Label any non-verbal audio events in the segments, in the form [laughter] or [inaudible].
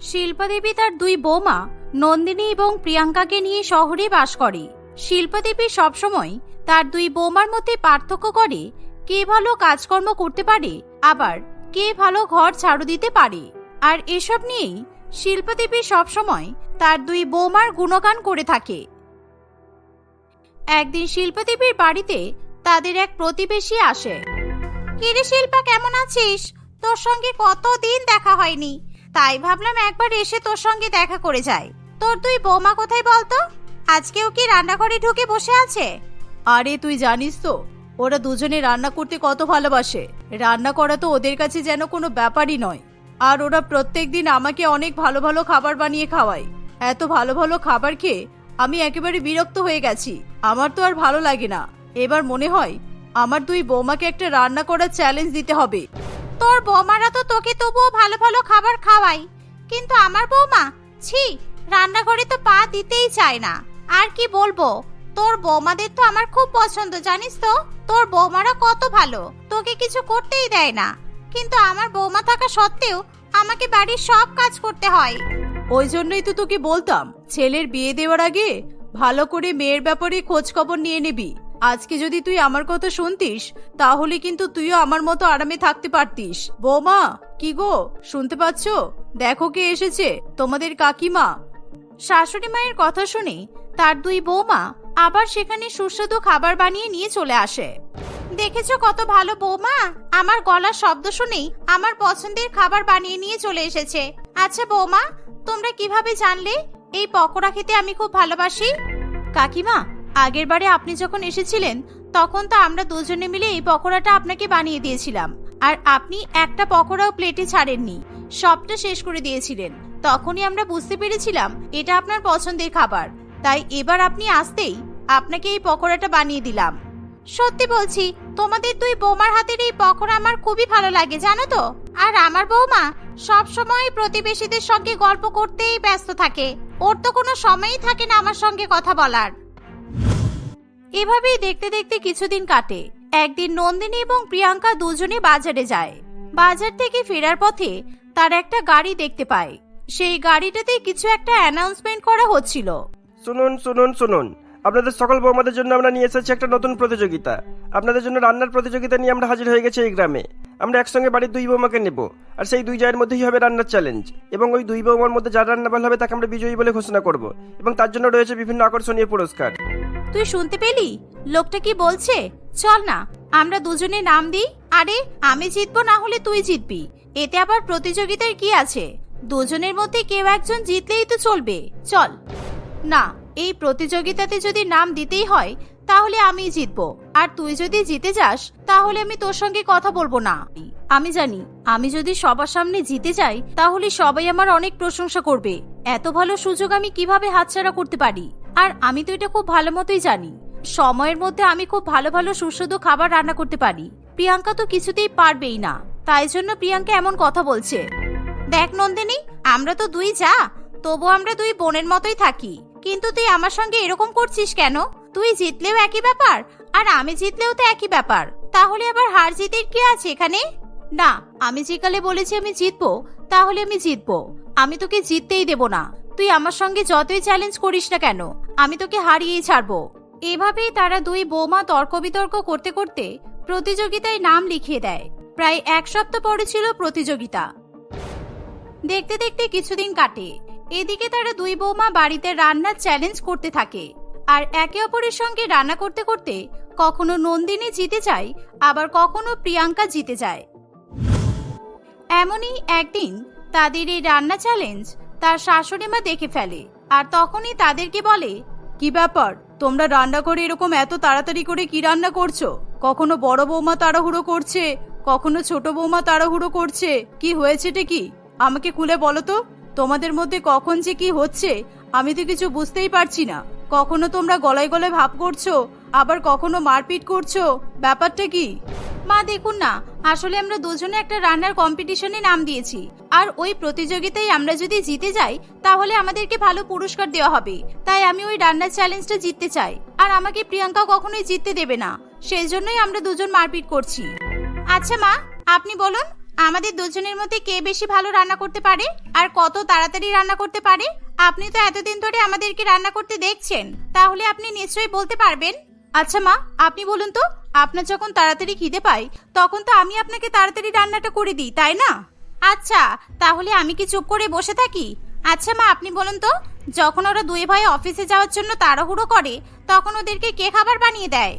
শিল্পা দেবী তার দুই বৌমা, নন্দিনী এবং প্রিয়াঙ্কাকে নিয়ে শহরে বাস করে। শিল্পা দেবী সবসময় তার দুই বৌমার মধ্যে পার্থক্য করে কে ভালো কাজকর্ম করতে পারে, আবার কে ভালো ঘর ঝাড়ু দিতে পারে। আর এসব নিয়েই শিল্পা দেবী সবসময় তার দুই বৌমার গুণগান করে থাকে। একদিন শিল্পা দেবীর বাড়িতে তাদের এক প্রতিবেশী আসে। কিরে শিল্পা, কেমন আছিস? তোর সঙ্গে কতদিন দেখা হয়নি? তাই ভাবলাম একবার এসে তোর সঙ্গে দেখা করে যায় তোর তুই বৌমা কোথায় বলতো? আজকেও কি রান্নাঘরে ঢুকে বসে আছে? আরে তুই জানিস তো, ওরা দুজনে রান্না করতে কত ভালোবাসে। রান্না করা তো ওদের কাছে যেন কোনো ব্যাপারই নয়। আর ওরা প্রত্যেক দিন আমাকে অনেক ভালো ভালো খাবার বানিয়ে খাওয়ায়। এত ভালো ভালো খাবার খেয়ে আমি একেবারে বিরক্ত হয়ে গেছি। আমার তো আর ভালো লাগে না। এবার মনে হয়, আমার দুই বৌমাকে একটা রান্না করার চ্যালেঞ্জ দিতে হবে। তোর বৌমারা তো তোকে তবুও ভালো ভালো খাবার খাওয়াই কিন্তু আমার বৌমা, ছি, রান্নাঘরে তো পা দিতেই চায় না। আর কি বলব, তোর বৌমাদের তো আমার খুব পছন্দ, জানিস তো? তোর বৌমারা কত ভালো, তোকে কিছু করতেই দেয় না। কিন্তু আমার বৌমা থাকা সত্ত্বেও আমাকে বাড়ির সব কাজ করতে হয়। ওই জন্যই তো তোকে বলতাম, ছেলের বিয়ে দেওয়ার আগে ভালো করে মেয়ের ব্যাপারে খোঁজ খবর নিয়ে নিবি। আজকে যদি তুই আমার কথা শুনতিস, তাহলে কিন্তু তুইও আমার মতো আরামে থাকতে পারতিস। বৌমা, কি গো? শুনতে পাচ্ছ? দেখো কে এসেছে, তোমাদের কাকিমা। শাশুড়ি মায়ের কথা শুনে তার দুই বৌমা আবার সেখানে সুস্বাদু খাবার বানিয়ে নিয়ে চলে আসে। দেখেছ কত ভালো বৌমা? আমার গলার শব্দ শুনেই আমার পছন্দের খাবার বানিয়ে নিয়ে চলে এসেছে। আচ্ছা বৌমা, তোমরা কীভাবে জানলে? এই পকোড়া খেতে আমি খুব ভালোবাসি। কাকিমা আগের বারে আপনি যখন এসেছিলেন, তখন তো আমরা দুজনে মিলে এই পকোড়াটা আপনাকে বানিয়ে দিয়েছিলাম। আর আপনি একটা পকোড়াও প্লেটে ছাড়েননি, সবটা শেষ করে দিয়েছিলেন। তখনই আমরা বুঝতে পেরেছিলাম এটা আপনার পছন্দের খাবার। তাই এবার আপনি আসতেই আপনাকে এই পকোড়াটা বানিয়ে দিলাম। সত্যি বলছি, তোমাদের দুই বৌমার হাতের এই পকোড়া আমার খুবই ভালো লাগে, জানো তো? আর আমার বৌমা সব সময় প্রতিবেশীদের সঙ্গে গল্প করতেই ব্যস্ত থাকে। ওর তো কোনো সময়ই থাকে না আমার সঙ্গে কথা বলার। এভাবেই দেখতে দেখতে কিছুদিন কাটে। একদিন নন্দিনী এবং প্রিয়াঙ্কা দুজনে বাজারে যায়। বাজার থেকে ফেরার পথে তার একটা গাড়ি দেখতে পায়। সেই গাড়িটাতে কিছু একটা অ্যানাউন্সমেন্ট করা হচ্ছিল। শুনুন শুনুন শুনুন। আপনাদের সকল বৌমাদের জন্য আমরা নিয়ে এসেছি একটা নতুন প্রতিযোগিতা। আপনাদের জন্য রান্নার প্রতিযোগিতা নিয়ে আমরা হাজির হয়ে গেছি এই গ্রামে। আমরা একসঙ্গে বাড়ির দুই বৌমাকে নেব, আর সেই দুই জায়ের মধ্যেই হবে রান্নার চ্যালেঞ্জ এবং ওই দুই বৌমার মধ্যে যার রান্না ভালো হবে তাকে আমরা বিজয়ী বলে ঘোষণা করব। এবং তার জন্য রয়েছে বিভিন্ন আকর্ষণীয় পুরস্কার। তুই শুনতে পেলি? লোকটা কি বলছে? চল না, আমরা দুজনে নাম দিই। আরে, আমি জিতবো না হলে তুই জিতবি। এতে আবার প্রতিযোগিতার কি আছে? দুজনের মধ্যে কেউ একজন জিতলেই তো চলবে। চল। না এই প্রতিযোগিতাতে যদি নাম দিতেই হয়, তাহলে আমি জিতবো। আর তুই যদি জিতে যাস, তাহলে আমি তোর সঙ্গে কথা বলব না। আমি জানি, আমি যদি সবার সামনে জিতে যাই, তাহলে সবাই আমার অনেক প্রশংসা করবে। এত ভালো সুযোগ আমি কীভাবে হাতছাড়া করতে পারি? আর আমি তো এটা খুব ভালো মতোই জানি। সময়ের মধ্যে আমি খুব ভালো ভালো সুস্বাদু খাবার রান্না করতে পারি। প্রিয়াঙ্কা তো কিছুতেই পারবেই না। তাই জন্য প্রিয়াঙ্কা এমন কথা বলছে। দেখ নন্দিনী, আমরা তো দুই যা তবু আমরা দুই বোনের মতোই থাকি। কিন্তু তুই আমার সঙ্গে এরকম করছিস কেন? তুই জিতলেও একই ব্যাপার, আর আমি জিতলেও তো একই ব্যাপার। তাহলে আবার হার জিতের কি আছে এখানে? না, আমি যেকালে বলেছি আমি জিতবো, তাহলে আমি জিতবো। আমি তোকে জিততেই দেব না। তুই আমার সঙ্গে যতই চ্যালেঞ্জ করিস না কেন, আমি তোকে হারিয়েই ছাড়বো। এভাবেই তারা দুই বৌমা তর্ক বিতর্ক করতে করতে প্রতিযোগিতায় নাম লিখিয়ে দেয়। প্রায় এক সপ্তাহ পরে ছিল প্রতিযোগিতা। দেখতে দেখতে কিছুদিন কাটে। এদিকে তারা দুই বৌমা বাড়িতে রান্নার চ্যালেঞ্জ করতে থাকে। আর একে অপরের সঙ্গে রান্না করতে করতে কখনো নন্দিনী জিতে যায়, আবার কখনো প্রিয়াঙ্কা জিতে যায়। এমনই একদিন তাদের এই রান্না চ্যালেঞ্জ তার শাশুড়ি মা দেখে ফেলে আর তখনই তাদেরকে বলে, কি ব্যাপার? তোমরা রান্না করে এরকম এত তাড়াতাড়ি করে কি রান্না করছ? কখনো বড় বৌমা তাড়াহুড়ো করছে? কখনো ছোট বৌমা তাড়াহুড়ো করছে? কি হয়েছেটা কি? আমাকে খুলে বলো তো। তোমাদের মধ্যে কখন যে কি হচ্ছে, আমি তো কিছু বুঝতেই পারছি না। কখনো তোমরা গলায় গলায় ভাব করছ, আবার কখনো মারপিট করছ, ব্যাপারটা কি? মা, দেখুন না, আসলে আমরা দুজনে একটা রান্নার কম্পিটিশনে নাম দিয়েছি। আর ওই প্রতিযোগিতায় আমরা যদি জিতে যাই, তাহলে আমাদেরকে ভালো পুরস্কার দেওয়া হবে। তাই আমি ওই রান্নার চ্যালেঞ্জটা জিততে চাই। আর আমাকে প্রিয়াঙ্কা কখনোই জিততে দেবে না। সেই জন্যই আমরা দুজন মারপিট করছি। আচ্ছা মা, আপনি বলুন আমাদের দুজনের মধ্যে কে বেশি ভালো রান্না করতে পারে? আর কত তাড়াতাড়ি রান্না করতে পারে? আপনি তো এতদিন ধরে আমাদেরকে রান্না করতে দেখছেন। তাহলে আপনি নিশ্চয়ই বলতে পারবেন। আচ্ছা মা, আপনি বলুন তো, আপনার যখন তাড়াতাড়ি খিদে পাই তখন তো আমি আপনাকে তাড়াতাড়ি রান্নাটা করে দিই, তাই না? আচ্ছা তাহলে আমি কি চুপ করে বসে থাকি? আচ্ছা মা, আপনি বলুন তো, যখন ওরা দুই ভাই অফিসে যাওয়ার জন্য তাড়াহুড়ো করে, তখন ওদেরকে কে খাবার বানিয়ে দেয়?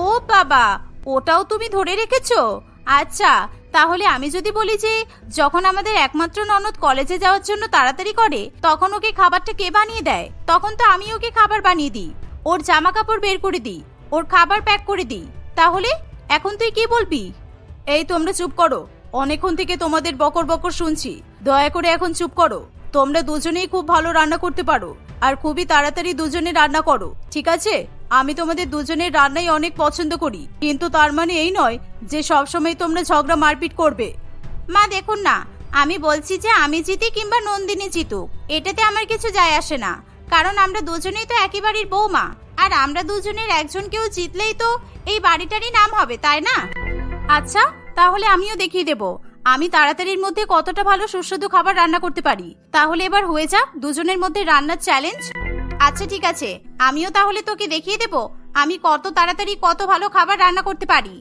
ও বাবা, ওটাও তুমি ধরে রেখেছো? আচ্ছা তাহলে আমি যদি বলি যে, যখন আমাদের একমাত্র ননদ কলেজে যাওয়ার জন্য তাড়াতাড়ি করে, তখন ওকে খাবারটা কে বানিয়ে দেয়? তখন তো আমি ওকে খাবার বানিয়ে দিই। ওর জামা কাপড় বের করে দিই। ওর খাবার প্যাক করে দিই। তাহলে, এখন তুই কি বলবি? এই তোমরা চুপ করো। অনেকক্ষণ থেকে তোমাদের বকর বকর শুনছি। দয়া করে এখন চুপ করো। তোমরা দুজনেই খুব ভালো রান্না করতে পারো। আর খুবই তাড়াতাড়ি দুজনে রান্না করো। ঠিক আছে? আমি তোমাদের দুজনের রান্নাই অনেক পছন্দ করি কিন্তু তার মানে এই নয় যে সবসময় তোমরা ঝগড়া মারপিট করবে। মা দেখুন না আমি বলছি যে আমি জিতি কিংবা নন্দিনী জিতুক এটাতে আমার কিছু যায় আসে না কারণ আমরা দুজনেই তো একই বাড়ির বৌমা আর আমরা দুজনের একজন কেউ জিতলেই তো এই বাড়িটারই নাম হবে তাই না? আচ্ছা তাহলে আমিও দেখিয়ে দেব আমি তাড়াতাড়ির মধ্যে কতটা ভালো সুস্বাদু খাবার রান্না করতে পারি। তাহলে এবার হয়ে যাক দুজনের মধ্যে রান্নার চ্যালেঞ্জ আচ্ছা ঠিক আছে। আমিও তাহলে তোকে দেখিয়ে দেব, আমি কত তাড়াতাড়ি কত ভালো খাবার রান্না করতে পারি।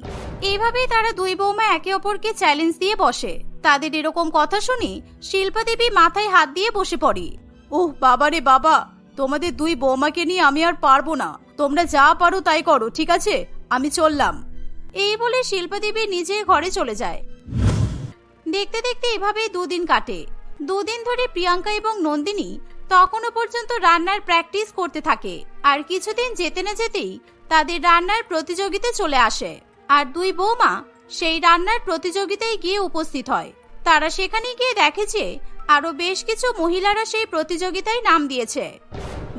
এইভাবেই তারা দুই বৌমা একে অপরকে চ্যালেঞ্জ দিয়ে বসে। তাদের এরকম কথা শুনে শিল্পা দেবী মাথায় হাত দিয়ে বসে পড়ে। ওহ, বাবা রে বাবা, তোমাদের দুই বৌমাকে নিয়ে আমি আর পারব না। তোমরা যা পারো তাই করো, ঠিক আছে? আমি চললাম। এই বলে শিল্পা দেবী নিজের ঘরে চলে যায়। দেখতে দেখতে এভাবেই দুদিন কাটে। দুদিন ধরে প্রিয়াঙ্কা এবং নন্দিনী তখনও পর্যন্ত রান্নার প্র্যাকটিস করতে থাকে। আর কিছুদিন যেতে না যেতেই তাদের রান্নার প্রতিযোগিতা চলে আসে। আর দুই বৌমা সেই রান্নার প্রতিযোগিতায় গিয়ে উপস্থিত হয়। তারা সেখানে গিয়ে দেখে যে আরও বেশ কিছু মহিলারা সেই প্রতিযোগিতায় নাম দিয়েছে।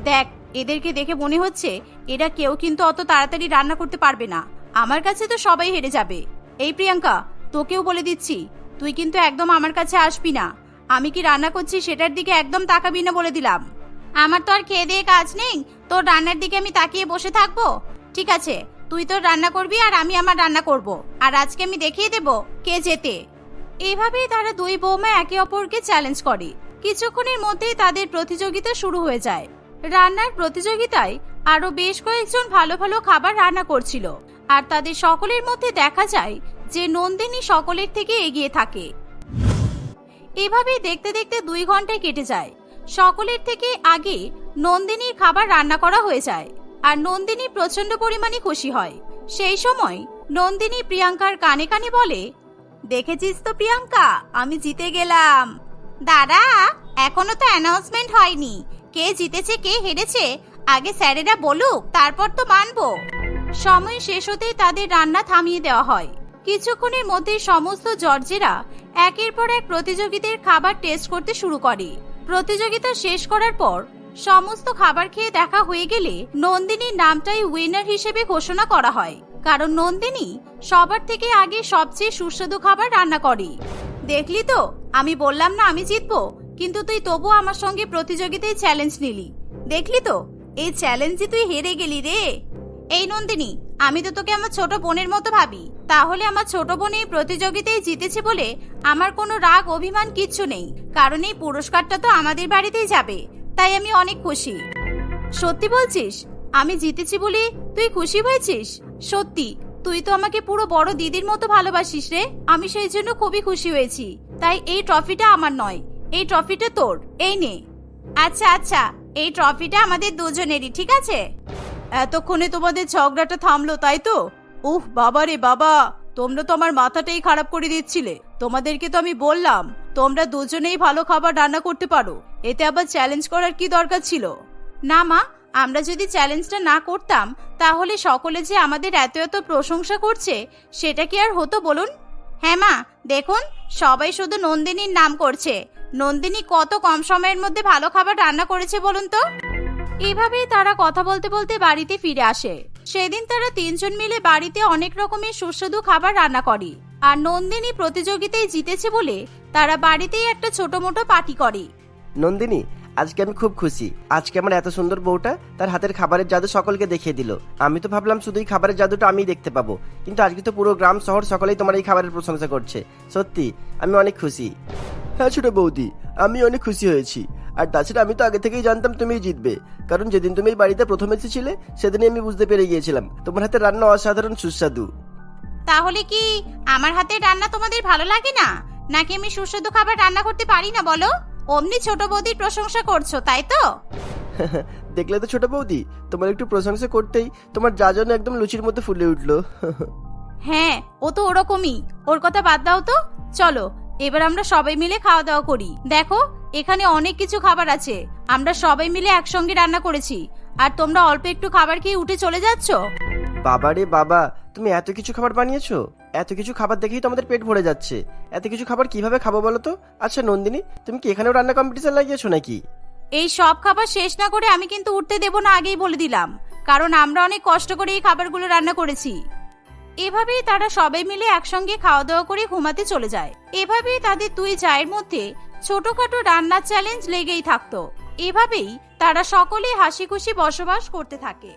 দেখ, এদেরকে দেখে মনে হচ্ছে এরা কেউ কিন্তু অত তাড়াতাড়ি রান্না করতে পারবে না। আমার কাছে তো সবাই হেরে যাবে। এই প্রিয়াঙ্কা, তোকেও বলে দিচ্ছি, তুই কিন্তু একদম আমার কাছে আসবি না। আমি কি রান্না করছি সেটার দিকে একদম তাকাবি না বলে দিলাম। আমার তো আর খেয়ে দিয়ে কাজ নেই। তোর রান্নার দিকে আমি তাকিয়ে বসে থাকব? ঠিক আছে, তুই তোর রান্না করবি আর আমি আমার রান্না করব। আর আজকে আমি দেখিয়ে দেব কে যেতে। এইভাবেই তারা দুই বৌমা একে অপরকে চ্যালেঞ্জ করে। কিছুক্ষণের মধ্যেই তাদের প্রতিযোগিতা শুরু হয়ে যায়। রান্নার প্রতিযোগিতায় আরও বেশ কয়েকজন ভালো ভালো খাবার রান্না করছিল। আর তাদের সকলের মধ্যে দেখা যায় যে নন্দিনী সকলের থেকে এগিয়ে থাকে। এভাবেই দেখতে দেখতে দুই ঘন্টায় কেটে যায়। সকলের থেকে আগে নন্দিনীর খাবার রান্না করা হয়ে যায় আর নন্দিনী প্রচণ্ড পরিমাণে খুশি হয়। সেই সময় নন্দিনী প্রিয়াঙ্কার কানে কানে বলে, দেখেছিস তো প্রিয়াঙ্কা, আমি জিতে গেলাম। দাদা, এখনও তো অ্যানাউন্সমেন্ট হয়নি। কে জিতেছে, কে হেরেছে, আগে স্যারেরা বলুক, তারপর তো মানবো। সময় শেষ হতেই তাদের রান্না থামিয়ে দেওয়া হয়। কিছুক্ষণের মধ্যে সমস্ত জর্জেরা একের পর এক প্রতিযোগীদের খাবার টেস্ট করতে শুরু করে। প্রতিযোগিতা শেষ করার পর সমস্ত খাবার খেয়ে দেখা হয়ে গেলে নন্দিনীর নামটাই উইনার হিসেবে ঘোষণা করা হয়। কারণ নন্দিনী সবার থেকে আগে সবচেয়ে সুস্বাদু খাবার রান্না করে। দেখলি তো, আমি বললাম না আমি জিতবো, কিন্তু তুই তবু আমার সঙ্গে প্রতিযোগিতায় চ্যালেঞ্জ নিলি। দেখলি তো, এই চ্যালেঞ্জে তুই হেরে গেলি রে। এই নন্দিনী আমি তো তোকে আমার ছোট বোনের মতো ভাবি। তাহলে আমার ছোট বোন এই প্রতিযোগিতায় জিতেছে বলে আমার কোনো রাগ, অভিমান কিচ্ছু নেই। কারণ এই পুরস্কারটা তো আমাদের বাড়িতেই যাবে। তাই আমি অনেক খুশি। সত্যি বলছিস? আমি জিতেছি বলে তুই খুশি হয়েছিস? সত্যি, তুই তো আমাকে পুরো বড় দিদির মতো ভালোবাসিস রে। আমি সেই জন্য খুবই খুশি হয়েছি। তাই এই ট্রফিটা আমার নয়। এই ট্রফিটা তোর। এই নে। আচ্ছা আচ্ছা। এই ট্রফিটা আমাদের দুজনেরই, ঠিক আছে? এতক্ষণে তোমাদের ঝগড়াটা থামলো, তাই তো? উহ, বাবা রে বাবা, তোমরা তো আমার মাথাটাই খারাপ করে দিচ্ছিলে। তোমাদেরকে তো আমি বললাম, তোমরা দুজনেই ভালো খাবার রান্না করতে পারো। এতে আবার চ্যালেঞ্জ করার কি দরকার ছিল? না মা, আমরা যদি চ্যালেঞ্জটা না করতাম, তাহলে সকলে যে আমাদের এত এত প্রশংসা করছে, সেটা কি আর হতো বলুন? হ্যাঁ মা, দেখুন, সবাই শুধু নন্দিনীর নাম করছে। নন্দিনী কত কম সময়ের মধ্যে ভালো খাবার রান্না করেছে বলুন তো? এভাবেই তারা কথা বলতে বলতে বাড়িতে ফিরে আসে। সেদিন তারা তিনজন মিলে বাড়িতে অনেক রকমের সুস্বাদু খাবার রান্না করে। আর নন্দিনী প্রতিযোগিতায় জিতেছে বলে তারা বাড়িতেই একটা ছোট মোটো পার্টি করে। নন্দিনী আজকে আমি খুব খুশি। আজকে আমার এত সুন্দর বউটা তার হাতের খাবারের জাদু সকলকে দেখিয়ে দিল। আমি তো ভাবলাম শুধু এই খাবারের জাদুটা আমিই দেখতে পাবো। কিন্তু আজকে তো পুরো গ্রাম শহর সকলেই তোমার এই খাবারের প্রশংসা করছে। সত্যি আমি অনেক খুশি। হ্যাঁ ছোট বৌদি আমি অনেক খুশি হয়েছি। আর তাছাড়া আমি তো আগে থেকেই জানতাম তুমি জিতবে। কারণ যেদিন তুমি এই বাড়িতে প্রথম এসেছিলে সেদিনই আমি বুঝতে পেরে গিয়েছিলাম তোমার হাতে রান্না অসাধারণ সুস্বাদু। তাহলে কি আমার হাতের রান্না তোমাদের ভালো লাগে না? নাকি আমি সুস্বাদু খাবার রান্না করতে পারি না বলো? অমনি ছোট বৌদির প্রশংসা করছ তাই তো? [laughs] দেখলে তো ছোট বৌদি তোমার একটু প্রশংসা করতেই তোমার যা যেন একদম লুচির মতো ফুলে উঠল। [laughs] হ্যাঁ ও তো ওরকমই। ওর কথা বাদ দাও তো। চলো এবার আমরা সবাই মিলে খাওয়া দাওয়া করি। দেখো এখানে অনেক কিছু খাবার আছে। আমরা সবাই মিলে একসঙ্গে রান্না করেছি। আর তোমরা অল্প একটু খাবার খেয়ে উঠে চলে যাচ্ছ? বাবা রে বাবা তুমি এত কিছু খাবার বানিয়েছো? এত কিছু খাবার দেখেই তো আমাদের পেট ভরে যাচ্ছে। এত কিছু খাবার কীভাবে খাব বলো তো? আচ্ছা নন্দিনী তুমি কি এখানেও রান্না কম্পিটিশন লাগিয়েছো নাকি? এই সব খাবার শেষ না করে আমি কিন্তু উঠতে দেব না আগেই বলে দিলাম। কারণ আমরা অনেক কষ্ট করে এই খাবারগুলো রান্না করেছি। এভাবেই তারা সবাই মিলে একসঙ্গে খাওয়া দাওয়া করে ঘুমাতে চলে যায়। এভাবেই তাদের দুই জায়ের মধ্যে ছোটখাটো রান্নার চ্যালেঞ্জ লেগেই থাকতো। এভাবেই তারা সকলেই হাসি খুশি বসবাস করতে থাকে।